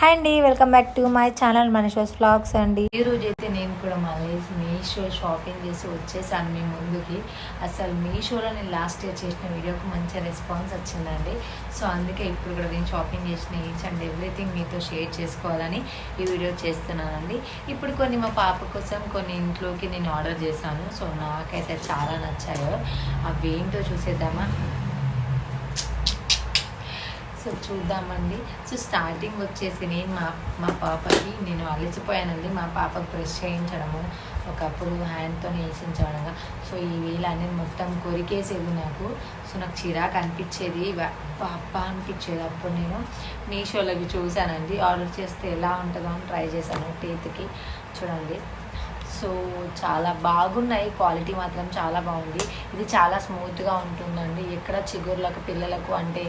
Hi అండి welcome back to my channel మనీషోస్ vlogs అండి. ఈ రోజు అయితే నేను కూడా మళ్ళీ మీషో షాపింగ్ చేసి వచ్చేసాను మీ ముందుకి. అసలు మీషోలో నేను లాస్ట్ ఇయర్ చేసిన వీడియోకి మంచి రెస్పాన్స్ వచ్చిందండి. సో అందుకే ఇప్పుడు కూడా నేను షాపింగ్ చేసిన ఈచ్ అండ్ ఎవ్రీథింగ్ మీతో షేర్ చేసుకోవాలని ఈ వీడియో చేస్తున్నానండి. ఇప్పుడు కొన్ని మా పాప కోసం కొన్ని ఇంట్లోకి నేను ఆర్డర్ చేశాను. సో నాకైతే చాలా నచ్చాయో. అవి ఏంటో చూసేద్దామా? సో చూద్దామండి. సో స్టార్టింగ్ వచ్చేసి నేను మా మా పాపకి నేను అలసిపోయానండి. మా పాపకు బ్రష్ చేయించడము ఒకప్పుడు హ్యాండ్తో వేసించడంగా సో ఈ వేళ అనేది మొత్తం కొరికేసేది నాకు. సో నాకు చిరాకు అనిపించేది. పాప అనిపించేది. అప్పుడు నేను మీషోలోకి చూశానండి. ఆర్డర్ చేస్తే ఎలా ఉంటుందో అని ట్రై చేశాను టీత్కి. చూడండి. సో చాలా బాగున్నాయి. క్వాలిటీ మాత్రం చాలా బాగుంది. ఇది చాలా స్మూత్గా ఉంటుందండి. ఎక్కడ చిగుర్లకు పిల్లలకు అంటే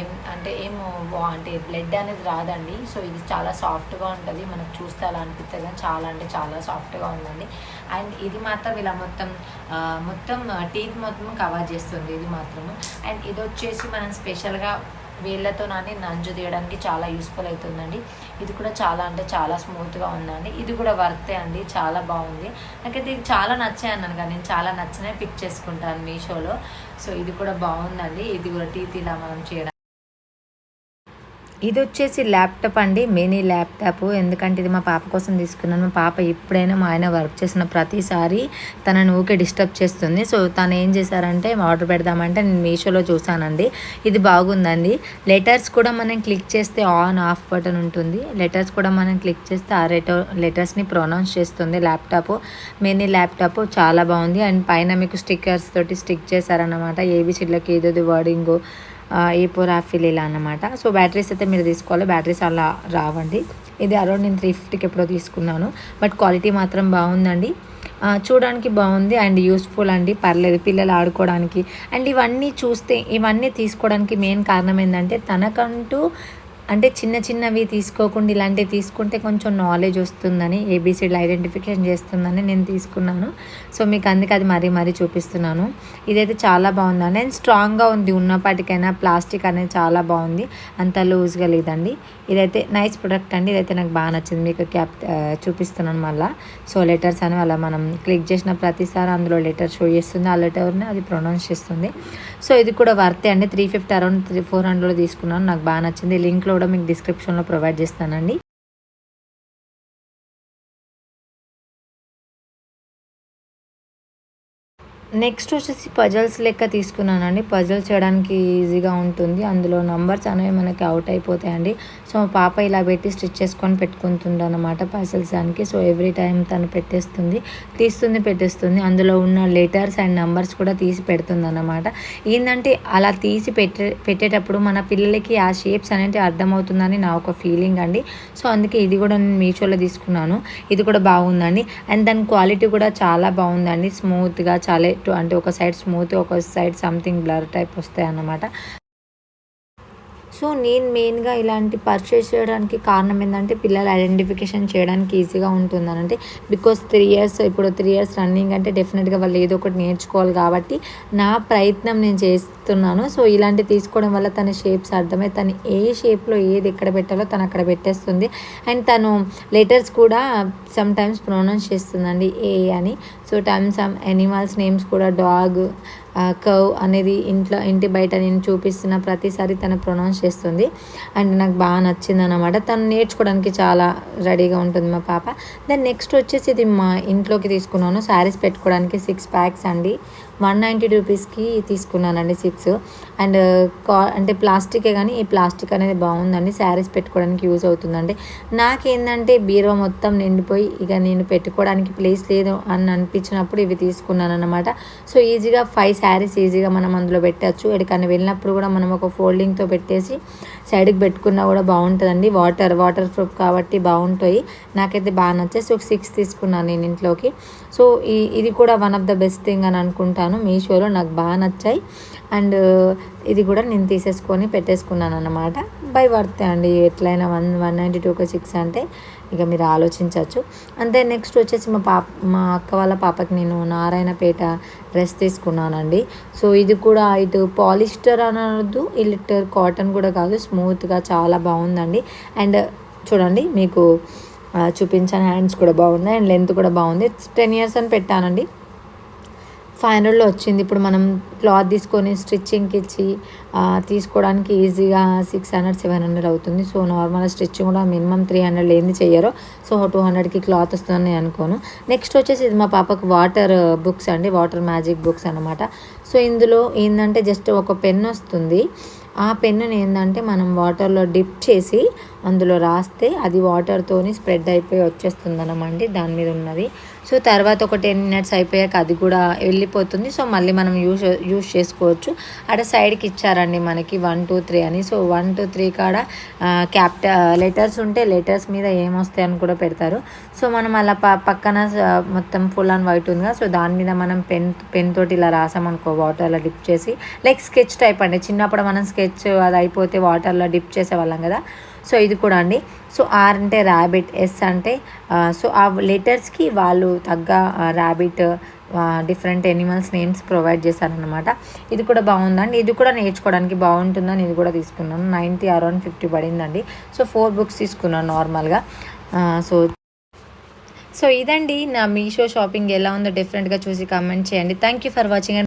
ఏం అంటే ఏం అంటే బ్లడ్ అనేది రాదండి. సో ఇది చాలా సాఫ్ట్గా ఉంటుంది. మనకు చూస్తే అలా అనిపిస్తుంది కానీ చాలా అంటే చాలా సాఫ్ట్గా ఉందండి. అండ్ ఇది మాత్రం ఇలా మొత్తం మొత్తం టీత్ మొత్తం కవర్ చేస్తుంది ఇది మాత్రము. అండ్ ఇది వచ్చేసి మనం స్పెషల్గా వీళ్ళతోనని నంజు తీయడానికి చాలా యూస్ఫుల్ అవుతుందండి. ఇది కూడా చాలా అంటే చాలా స్మూత్గా ఉందండి. ఇది కూడా వర్తే అండి. చాలా బాగుంది. నాకైతే ఇది చాలా నచ్చాయి అన్నాను కానీ నేను చాలా నచ్చినవి పిక్ చేసుకుంటాను మీషోలో. సో ఇది కూడా బాగుందండి. ఇది కూడా టీ తీలా మనం చేయడం ఇది వచ్చేసి ల్యాప్టాప్ అండి మినీ ల్యాప్టాప్. ఎందుకంటే ఇది మా పాప కోసం తీసుకున్నాను. మా పాప ఎప్పుడైనా మా ఆయన వర్క్ చేసిన ప్రతిసారి తనను ఊకే డిస్టర్బ్ చేస్తుంది. సో తను ఏం చేశారంటే ఆర్డర్ పెడదామంటే నేను మీషోలో చూసానండి ఇది బాగుందండి. లెటర్స్ కూడా మనం క్లిక్ చేస్తే ఆన్ ఆఫ్ బటన్ ఉంటుంది. లెటర్స్ కూడా మనం క్లిక్ చేస్తే ఆ లెటర్ లెటర్స్ని ప్రొనౌన్స్ చేస్తుంది ల్యాప్టాప్. మినీ ల్యాప్టాప్ చాలా బాగుంది. అండ్ పైన మీకు స్టిక్కర్స్ తోటి స్టిక్ చేశారన్నమాట. ఏబిసిడ్లకి ఏదో వర్డింగ్ ఏ ఫోర్ ఇలా అన్నమాట. సో బ్యాటరీస్ అయితే మీరు తీసుకోవాలి. బ్యాటరీస్ అలా రావండి. ఇది అరౌండ్ నేను త్రీ ఫిఫ్టీకి ఎప్పుడో తీసుకున్నాను. బట్ క్వాలిటీ మాత్రం బాగుందండి. చూడడానికి బాగుంది అండ్ యూస్ఫుల్ అండి. పర్లేదు పిల్లలు ఆడుకోవడానికి. అండ్ ఇవన్నీ చూస్తే ఇవన్నీ తీసుకోవడానికి మెయిన్ కారణం ఏంటంటే తనకంటూ అంటే చిన్న చిన్నవి తీసుకోకుండా ఇలాంటివి తీసుకుంటే కొంచెం నాలెడ్జ్ వస్తుందని ఏబీసీలు ఐడెంటిఫికేషన్ చేస్తుందని నేను తీసుకున్నాను. సో మీకు అందుకే అది మరీ మరీ చూపిస్తున్నాను. ఇదైతే చాలా బాగుందండి అండ్ స్ట్రాంగ్గా ఉంది. ఉన్నప్పటికైనా ప్లాస్టిక్ అనేది చాలా బాగుంది. అంత లూజ్గా లేదండి. ఇదైతే నైస్ ప్రొడక్ట్ అండి. ఇదైతే నాకు బాగా నచ్చింది. మీకు క్యాప్ చూపిస్తున్నాను మళ్ళీ. సో లెటర్స్ అని అలా మనం క్లిక్ చేసిన ప్రతిసారి అందులో లెటర్ షో చేస్తుంది. ఆ లెటర్ని అది ప్రొనౌన్స్ చేస్తుంది. సో ఇది కూడా వర్తే అండి. Three fifty around three four హండ్రెడ్లో తీసుకున్నాను. నాకు బాగా నచ్చింది. లింక్లో కూడా మీకు డిస్క్రిప్షన్లో ప్రొవైడ్ చేస్తానండి. నెక్స్ట్ వచ్చేసి పజల్స్ లెక్క తీసుకున్నానండి. పజల్స్ చేయడానికి ఈజీగా ఉంటుంది. అందులో నంబర్స్ అనేవి మనకి అవుట్ అయిపోతాయండి. సో పాప ఇలా పెట్టి స్టిచ్ చేసుకొని పెట్టుకుంటుంది అనమాట పజల్స్ దానికి. సో ఎవ్రీ టైం తను పెట్టేస్తుంది తీస్తుంది పెట్టేస్తుంది. అందులో ఉన్న లెటర్స్ అండ్ నంబర్స్ కూడా తీసి పెడుతుంది అనమాట ఏంటంటే అలా తీసి పెట్టే పెట్టేటప్పుడు మన పిల్లలకి ఆ షేప్స్ అనేవి అర్థమవుతుందని నా ఒక ఫీలింగ్ అండి. సో అందుకే ఇది కూడా నేను మీషోలో తీసుకున్నాను. ఇది కూడా బాగుందండి. అండ్ దాని క్వాలిటీ కూడా చాలా బాగుందండి. స్మూత్గా చాలా అంటే ఒక సైడ్ స్మూత్ ఒక సైడ్ సంథింగ్ బ్లర్ టైప్ వస్తాయి అన్నమాట సో నేను మెయిన్గా ఇలాంటి పర్చేస్ చేయడానికి కారణం ఏంటంటే పిల్లలు ఐడెంటిఫికేషన్ చేయడానికి ఈజీగా ఉంటుందని అంటే బికాస్ త్రీ ఇయర్స్ ఇప్పుడు త్రీ ఇయర్స్ రన్నింగ్ అంటే డెఫినెట్గా వాళ్ళు ఏదో ఒకటి నేర్చుకోవాలి కాబట్టి నా ప్రయత్నం నేను చేస్తున్నాను. సో ఇలాంటి తీసుకోవడం వల్ల తన షేప్స్ అర్థమై తను ఏ షేప్లో ఏది ఎక్కడ పెట్టాలో తను అక్కడ పెట్టేస్తుంది. అండ్ తను లెటర్స్ కూడా సమ్ టైమ్స్ ప్రొనౌన్స్ చేస్తుందండి ఏ అని. So time some animals names కూడా డాగ్ కవ్ అనేది ఇంట్లో ఇంటి బయట నేను చూపిస్తున్న ప్రతిసారి తను ప్రొనౌన్స్ చేస్తుంది. అండ్ నాకు బాగా నచ్చింది అనమాట తను నేర్చుకోవడానికి చాలా రెడీగా ఉంటుంది మా పాప. దెన్ నెక్స్ట్ వచ్చేసి ఇది మా ఇంట్లోకి తీసుకున్నాను. శారీస్ పెట్టుకోవడానికి సిక్స్ ప్యాక్స్ అండి. వన్ నైంటీ రూపీస్కి తీసుకున్నానండి సిక్స్ అండ్ కా అంటే ప్లాస్టికే కానీ ఈ ప్లాస్టిక్ అనేది బాగుందండి. శారీస్ పెట్టుకోవడానికి యూజ్ అవుతుందండి. నాకేంటంటే బీరువా మొత్తం నిండిపోయి ఇక నేను పెట్టుకోవడానికి ప్లేస్ లేదు అని అనిపించినప్పుడు ఇవి తీసుకున్నాను అనమాట సో ఈజీగా ఫైవ్ శారీస్ ఈజీగా మనం అందులో పెట్టచ్చు. ఎక్కడికైనా వెళ్ళినప్పుడు కూడా మనం ఒక ఫోల్డింగ్తో పెట్టేసి సైడ్కి పెట్టుకున్నా కూడా బాగుంటుందండి. వాటర్ వాటర్ ప్రూఫ్ కాబట్టి బాగుంటాయి. నాకైతే బాగా నచ్చాయి సో సిక్స్ తీసుకున్నాను నేను ఇంట్లోకి. సో ఈ ఇది కూడా one of the best thing అని అనుకుంటాను. మీషోలో నాకు బాగా నచ్చాయి. అండ్ ఇది కూడా నేను తీసేసుకొని పెట్టేసుకున్నాను అన్నమాట బై వర్తే అండి. ఎట్లయినా వన్ వన్ నైంటీ టూకి సిక్స్ అంటే ఇక మీరు ఆలోచించవచ్చు. అంతే నెక్స్ట్ వచ్చేసి మా పాప మా అక్క వాళ్ళ పాపకి నేను నారాయణపేట డ్రెస్ తీసుకున్నానండి. సో ఇది కూడా ఇటు పాలిస్టర్ అనొద్దు ఇటు కాటన్ కూడా కాదు స్మూత్గా చాలా బాగుందండి. అండ్ చూడండి మీకు ఆ, చూపించాను హ్యాండ్స్ కూడా బాగున్నాయి అండ్ లెంత్ కూడా బాగుంది. టెన్ ఇయర్స్ అని పెట్టానండి. ఫైవ్ హండ్రెడ్లో వచ్చింది. ఇప్పుడు మనం క్లాత్ తీసుకొని స్టిచ్చింగ్కి ఇచ్చి తీసుకోవడానికి ఈజీగా సిక్స్ హండ్రెడ్ సెవెన్ హండ్రెడ్ అవుతుంది. సో నార్మల్ స్టిచ్చింగ్ కూడా మినిమం త్రీ హండ్రెడ్ ఏంది చెయ్యరో. సో టూ హండ్రెడ్కి క్లాత్ వస్తుందని నేను అనుకోను. నెక్స్ట్ వచ్చేసి ఇది మా పాపకు వాటర్ బుక్స్ అండి. వాటర్ మ్యాజిక్ బుక్స్ అనమాట సో ఇందులో ఏంటంటే జస్ట్ ఒక పెన్ వస్తుంది. ఆ పెన్నుని ఏంటంటే మనం వాటర్లో డిప్ చేసి అందులో రాస్తే అది వాటర్తోని స్ప్రెడ్ అయిపోయి వచ్చేస్తుంది అనమండి దాని మీద ఉన్నది. సో తర్వాత ఒక టెన్ మినిట్స్ అయిపోయాక అది కూడా వెళ్ళిపోతుంది. సో మళ్ళీ మనం యూస్ యూస్ చేసుకోవచ్చు. అక్కడ సైడ్కి ఇచ్చారండి మనకి వన్ టూ త్రీ అని. సో వన్ టూ త్రీ కాడ క్యాప్ట లెటర్స్ ఉంటే లెటర్స్ మీద ఏమొస్తాయి అని కూడా పెడతారు. సో మనం అలా ప పక్కన మొత్తం ఫుల్ అండ్ వైట్ ఉందిగా సో దాని మీద మనం పెన్ పెన్ తోటి ఇలా రాసామనుకో వాటర్లో డిప్ చేసి లైక్ స్కెచ్ టైప్ అండి. చిన్నప్పుడు మనం స్కెచ్ అది అయిపోతే వాటర్లో డిప్ చేసేవాళ్ళం కదా. సో ఇది కూడా అండి. సో ఆర్ అంటే ర్యాబిట్ ఎస్ అంటే సో ఆ లెటర్స్కి వాళ్ళు తగ్గ rabbit different animals names provide చేశారనమాట ఇది కూడా బాగుందండి. ఇది కూడా నేర్చుకోవడానికి బాగుంటుందని ఇది కూడా తీసుకున్నాను. నైంటీ అరౌండ్ ఫిఫ్టీ పడిందండి. సో ఫోర్ బుక్స్ తీసుకున్నాను నార్మల్గా సో సో ఇదండి నా మీషో షాపింగ్ ఎలా ఉందో డిఫరెంట్గా చూసి కామెంట్ చేయండి. Thank you for watching